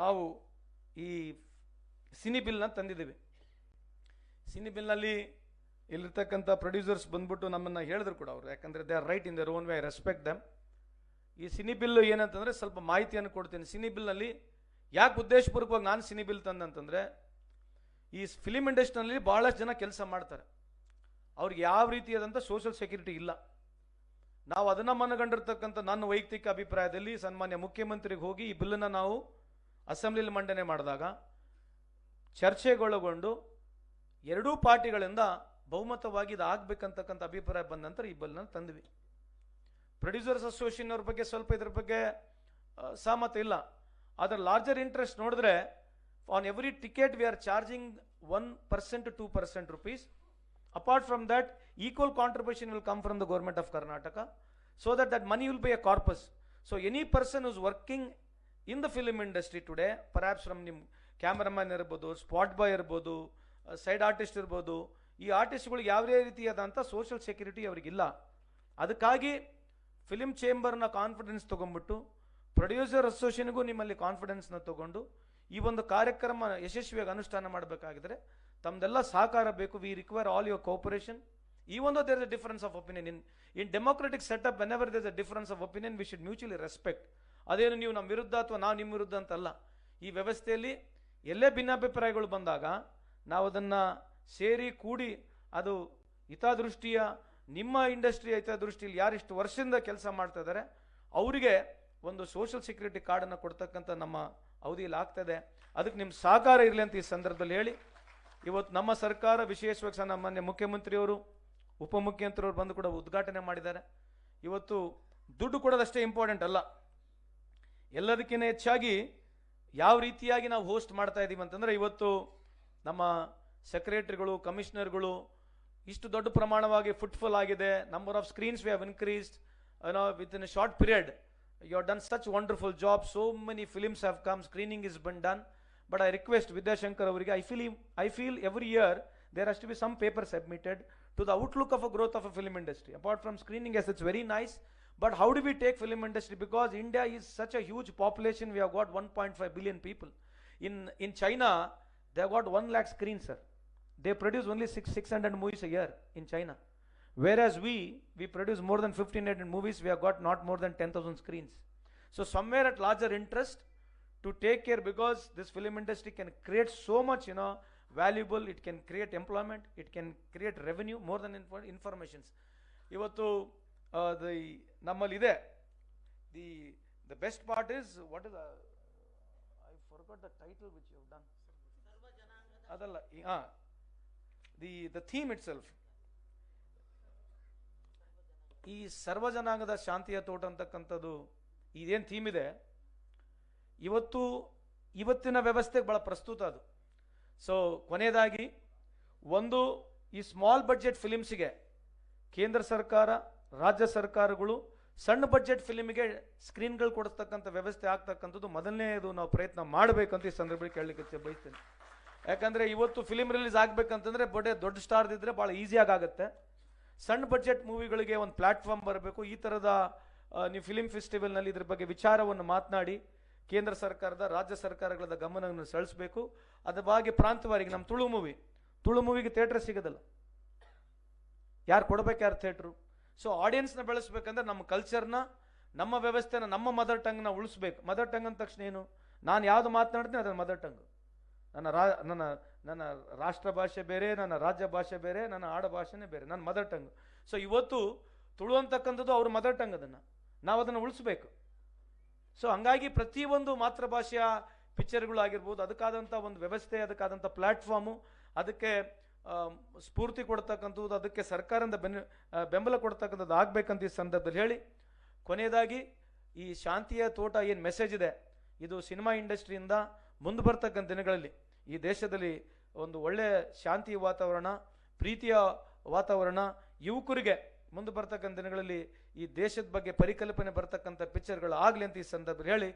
ನಾವು ಈ ಸಿನಿ ಬಿಲ್ನ ತಂದಿದ್ದೀವಿ. ಸಿನಿ ಬಿಲ್ನಲ್ಲಿ ಇಲ್ಲಿರ್ತಕ್ಕಂಥ ಪ್ರೊಡ್ಯೂಸರ್ಸ್ ಬಂದ್ಬಿಟ್ಟು ನಮ್ಮನ್ನು ಹೇಳಿದ್ರು ಕೂಡ ಅವರು. ಯಾಕಂದರೆ they are right in their own way I respect them ಈ ಸಿನಿ ಬಿಲ್ ಏನಂತಂದರೆ ಸ್ವಲ್ಪ ಮಾಹಿತಿಯನ್ನು ಕೊಡ್ತೀನಿ. ಸಿನಿ ಬಿಲ್ನಲ್ಲಿ ಯಾಕೆ ಉದ್ದೇಶಪೂರ್ವಕವಾಗಿ ನಾನು ಸಿನಿ ಬಿಲ್ ತಂದಂತಂದರೆ ಈ ಫಿಲಿಮ್ ಇಂಡಸ್ಟ್ರಿನಲ್ಲಿ ಭಾಳಷ್ಟು ಜನ ಕೆಲಸ ಮಾಡ್ತಾರೆ. ಅವ್ರಿಗೆ ಯಾವ ರೀತಿಯಾದಂಥ ಸೋಷಿಯಲ್ ಸೆಕ್ಯೂರಿಟಿ ಇಲ್ಲ. ನಾವು ಅದನ್ನು ಮನಗಂಡಿರ್ತಕ್ಕಂಥ ನನ್ನ ವೈಯಕ್ತಿಕ ಅಭಿಪ್ರಾಯದಲ್ಲಿ ಸನ್ಮಾನ್ಯ ಮುಖ್ಯಮಂತ್ರಿಗೆ ಹೋಗಿ ಈ ಬಿಲ್ಲನ್ನು ನಾವು ಅಸೆಂಬ್ಲಿಲಿ ಮಂಡನೆ ಮಾಡಿದಾಗ ಚರ್ಚೆಗೊಳಗೊಂಡು ಎರಡೂ ಪಾರ್ಟಿಗಳಿಂದ ಬಹುಮತವಾಗಿ ಇದು ಆಗ್ಬೇಕಂತಕ್ಕಂಥ ಅಭಿಪ್ರಾಯ ಬಂದ ನಂತರ ಈ ಬಿಲ್ನ ತಂದ್ವಿ. ಪ್ರೊಡ್ಯೂಸರ್ಸ್ ಅಸೋಸಿಯೇಷನ್ ಅವ್ರ ಬಗ್ಗೆ ಸ್ವಲ್ಪ ಇದ್ರ ಬಗ್ಗೆ ಸಹಮತ ಇಲ್ಲ. ಆದರೆ ಲಾರ್ಜರ್ ಇಂಟ್ರೆಸ್ಟ್ ನೋಡಿದ್ರೆ on every ticket we are charging one percent two percent rupees apart from that equal contribution will come from the government of Karnataka so that that money will be a corpus so any person is working in the film industry today perhaps from ನಿಮ್ಮ cameraman ಇರ್ಬೋದು spot boy ಇರ್ಬೋದು side artist ಇರ್ಬೋದು, ಈ ಆರ್ಟಿಸ್ಟ್ಗಳಿಗೆ ಯಾವುದೇ ರೀತಿಯಾದಂಥ social security ಅವರಿಗಿಲ್ಲ. ಅದಕ್ಕಾಗಿ film ಚೇಂಬರ್ನ ಕಾನ್ಫಿಡೆನ್ಸ್ ತೊಗೊಂಡ್ಬಿಟ್ಟು ಪ್ರೊಡ್ಯೂಸರ್ ಅಸೋಸಿಯೇಷನ್ಗೂ ನಿಮ್ಮಲ್ಲಿ ಕಾನ್ಫಿಡೆನ್ಸ್ನ ತಗೊಂಡು, ಈ ಒಂದು ಕಾರ್ಯಕ್ರಮ ಯಶಸ್ವಿಯಾಗಿ ಅನುಷ್ಠಾನ ಮಾಡಬೇಕಾಗಿದ್ರೆ ತಮ್ಮದೆಲ್ಲ ಸಹಕಾರ ಬೇಕು. We require all your cooperation ಈ ಒಂದು there is difference of opinion in in democratic setup whenever there is a difference of opinion we should mutually respect. ಅದೇನು ನೀವು ನಮ್ಮ ವಿರುದ್ಧ ಅಥವಾ ನಾವು ನಿಮ್ಮ ವಿರುದ್ಧ ಅಂತಲ್ಲ. ಈ ವ್ಯವಸ್ಥೆಯಲ್ಲಿ ಎಲ್ಲೇ ಭಿನ್ನಾಭಿಪ್ರಾಯಗಳು ಬಂದಾಗ ನಾವು ಅದನ್ನು ಸೇರಿ ಕೂಡಿ ಅದು ಹಿತದೃಷ್ಟಿಯ, ನಿಮ್ಮ ಇಂಡಸ್ಟ್ರಿ ಹಿತದೃಷ್ಟಿಯಲ್ಲಿ ಯಾರಿಷ್ಟು ವರ್ಷದಿಂದ ಕೆಲಸ ಮಾಡ್ತಾ ಇದ್ದಾರೆ, ಅವರಿಗೆ ಒಂದು ಸೋಷಿಯಲ್ ಸೆಕ್ಯೂರಿಟಿ ಕಾರ್ಡನ್ನು ಕೊಡ್ತಕ್ಕಂಥ ನಮ್ಮ ಅವಧಿಯಲ್ಲಿ ಆಗ್ತದೆ. ಅದಕ್ಕೆ ನಿಮ್ಮ ಸಹಕಾರ ಇರಲಿ ಅಂತ ಈ ಸಂದರ್ಭದಲ್ಲಿ ಹೇಳಿ. ಇವತ್ತು ನಮ್ಮ ಸರ್ಕಾರ ವಿಶೇಷವಾಗಿ ಸಹ ಮಾನ್ಯ ಮುಖ್ಯಮಂತ್ರಿಯವರು, ಉಪಮುಖ್ಯಮಂತ್ರಿಯವರು ಬಂದು ಕೂಡ ಉದ್ಘಾಟನೆ ಮಾಡಿದ್ದಾರೆ. ಇವತ್ತು ದುಡ್ಡು ಕೊಡೋದಷ್ಟೇ ಇಂಪಾರ್ಟೆಂಟ್ ಅಲ್ಲ. ಎಲ್ಲದಕ್ಕಿಂತ ಹೆಚ್ಚಾಗಿ ಯಾವ ರೀತಿಯಾಗಿ ನಾವು ಹೋಸ್ಟ್ ಮಾಡ್ತಾ ಇದ್ದೀವಿ ಅಂತಂದರೆ ಇವತ್ತು ನಮ್ಮ ಸೆಕ್ರೆಟರಿಗಳು, ಕಮಿಷನರ್ಗಳು ಇಷ್ಟು ದೊಡ್ಡ ಪ್ರಮಾಣವಾಗಿ ಫುಟ್ಫಾಲ್ ಆಗಿದೆ. Number of screens we have increased no within a short period you are done such wonderful job so many films have come screening is been done but I request Vidyashankar ಅವರಿಗೆ I feel I feel every year there has to be some paper submitted to the outlook of a growth of a film industry apart from screening is it's very nice But how do we take film industry? Because India is such a huge population, we have got 1.5 billion people. In, in China, they have got 1 lakh screens, sir. They produce only six, 600 movies a year in China. Whereas we, we produce more than 1500 movies, we have got not more than 10,000 screens. So somewhere at larger interest to take care because this film industry can create so much, you know, valuable, it can create employment, it can create revenue more than info- informations. ಇವತ್ತು The ನಮ್ಮಲ್ಲಿದೆ. The the best part is what is I forgot the title which you done ಅದಲ್ಲ ಹಾಂ the the theme it self ಈ ಸರ್ವಜನಾಂಗದ ಶಾಂತಿಯ ತೋಟ ಅಂತಕ್ಕಂಥದ್ದು, ಇದೇನು ಥೀಮ್ ಇದೆ? ಇವತ್ತು, ಇವತ್ತಿನ ವ್ಯವಸ್ಥೆಗೆ ಭಾಳ ಪ್ರಸ್ತುತ ಅದು. ಸೊ ಕೊನೆಯದಾಗಿ, ಒಂದು ಈ ಸ್ಮಾಲ್ ಬಡ್ಜೆಟ್ ಫಿಲಿಮ್ಸಿಗೆ ಕೇಂದ್ರ ಸರ್ಕಾರ ರಾಜ್ಯ ಸರ್ಕಾರಗಳು ಸಣ್ಣ ಬಜೆಟ್ ಫಿಲಿಮಿಗೆ ಸ್ಕ್ರೀನ್ಗಳು ಕೊಡಿಸ್ತಕ್ಕಂಥ ವ್ಯವಸ್ಥೆ ಆಗ್ತಕ್ಕಂಥದ್ದು ಮೊದಲನೇದು ನಾವು ಪ್ರಯತ್ನ ಮಾಡಬೇಕಂತ ಈ ಸಂದರ್ಭದಲ್ಲಿ ಕೇಳಲಿಕ್ಕೆ ಬಯಸ್ತೇನೆ. ಯಾಕಂದರೆ ಇವತ್ತು ಫಿಲಿಮ್ ರಿಲೀಸ್ ಆಗಬೇಕಂತಂದರೆ ಬಡೇ ದೊಡ್ಡ ಸ್ಟಾರ್ದಿದ್ದರೆ ಭಾಳ ಈಸಿಯಾಗಿ ಆಗುತ್ತೆ ಸಣ್ಣ ಬಜೆಟ್ ಮೂವಿಗಳಿಗೆ ಒಂದು ಪ್ಲಾಟ್ಫಾರ್ಮ್ ಬರಬೇಕು. ಈ ಥರದ ನೀವು ಫಿಲಿಮ್ ಫೆಸ್ಟಿವಲ್ನಲ್ಲಿ ಇದ್ರ ಬಗ್ಗೆ ವಿಚಾರವನ್ನು ಮಾತನಾಡಿ, ಕೇಂದ್ರ ಸರ್ಕಾರದ, ರಾಜ್ಯ ಸರ್ಕಾರಗಳ ಗಮನವನ್ನು ಸೆಳೆಸಬೇಕು. ಅದರ ಬಗ್ಗೆ ಪ್ರಾಂತವಾರಿಗೆ ನಮ್ಮ ತುಳು ಮೂವಿ ತುಳು ಮೂವಿಗೆ ಥಿಯೇಟ್ರ್ ಸಿಗೋದಲ್ಲ. ಯಾರು ಕೊಡಬೇಕು ಯಾರು ಥಿಯೇಟ್ರು ಸೊ ಆಡಿಯನ್ಸ್ನ ಬೆಳೆಸ್ಬೇಕಂದ್ರೆ ನಮ್ಮ ಕಲ್ಚರ್ನ ನಮ್ಮ ವ್ಯವಸ್ಥೆನ, ನಮ್ಮ ಮದರ್ ಟಂಗ್ನ ಉಳಿಸ್ಬೇಕು. ಮದರ್ ಟಂಗ್ ಅಂದ ತಕ್ಷಣ ಏನು? ನಾನು ಯಾವುದು ಮಾತನಾಡ್ತೀನಿ ಅದನ್ನು ಮದರ್ ಟಂಗ್ ನನ್ನ ರಾ, ನನ್ನ ನನ್ನ ರಾಷ್ಟ್ರ ಭಾಷೆ ಬೇರೆ, ನನ್ನ ರಾಜ್ಯ ಭಾಷೆ ಬೇರೆ, ನನ್ನ ಆಡ ಭಾಷೆನೇ ಬೇರೆ. ನನ್ನ ಮದರ್ ಟಂಗ್ ಸೊ ಇವತ್ತು ತುಳು ಅಂತಕ್ಕಂಥದ್ದು ಅವ್ರ ಮದರ್ ಟಂಗ್ ಅದನ್ನು. ನಾವು ಅದನ್ನು ಉಳಿಸ್ಬೇಕು. ಸೊ ಹಂಗಾಗಿ ಪ್ರತಿಯೊಂದು ಮಾತೃಭಾಷೆಯ ಪಿಕ್ಚರ್ಗಳು ಆಗಿರ್ಬೋದು ಅದಕ್ಕಾದಂಥ ಒಂದು ವ್ಯವಸ್ಥೆ ಅದಕ್ಕಾದಂಥ ಪ್ಲ್ಯಾಟ್ಫಾರ್ಮು ಅದಕ್ಕೆ ಸ್ಫೂರ್ತಿ ಕೊಡ್ತಕ್ಕಂಥದ್ದು ಅದಕ್ಕೆ ಸರ್ಕಾರದಿಂದ ಬೆನ್ ಬೆಂಬಲ ಕೊಡ್ತಕ್ಕಂಥದ್ದು ಆಗಬೇಕಂತ ಈ ಸಂದರ್ಭದಲ್ಲಿ ಹೇಳಿ. ಕೊನೆಯದಾಗಿ ಈ ಶಾಂತಿಯ ತೋಟ ಏನು ಮೆಸೇಜ್ ಇದೆ? ಇದು ಸಿನಿಮಾ ಇಂಡಸ್ಟ್ರಿಯಿಂದ ಮುಂದೆ ಬರ್ತಕ್ಕಂಥ ದಿನಗಳಲ್ಲಿ ಈ ದೇಶದಲ್ಲಿ ಒಂದು ಒಳ್ಳೆಯ ಶಾಂತಿ ವಾತಾವರಣ, ಪ್ರೀತಿಯ ವಾತಾವರಣ, ಯುವಕರಿಗೆ ಮುಂದೆ ಬರ್ತಕ್ಕಂಥ ದಿನಗಳಲ್ಲಿ ಈ ದೇಶದ ಬಗ್ಗೆ ಪರಿಕಲ್ಪನೆ ಬರ್ತಕ್ಕಂಥ ಪಿಕ್ಚರ್ಗಳು ಆಗಲಿ ಅಂತ ಈ ಸಂದರ್ಭದಲ್ಲಿ ಹೇಳಿ.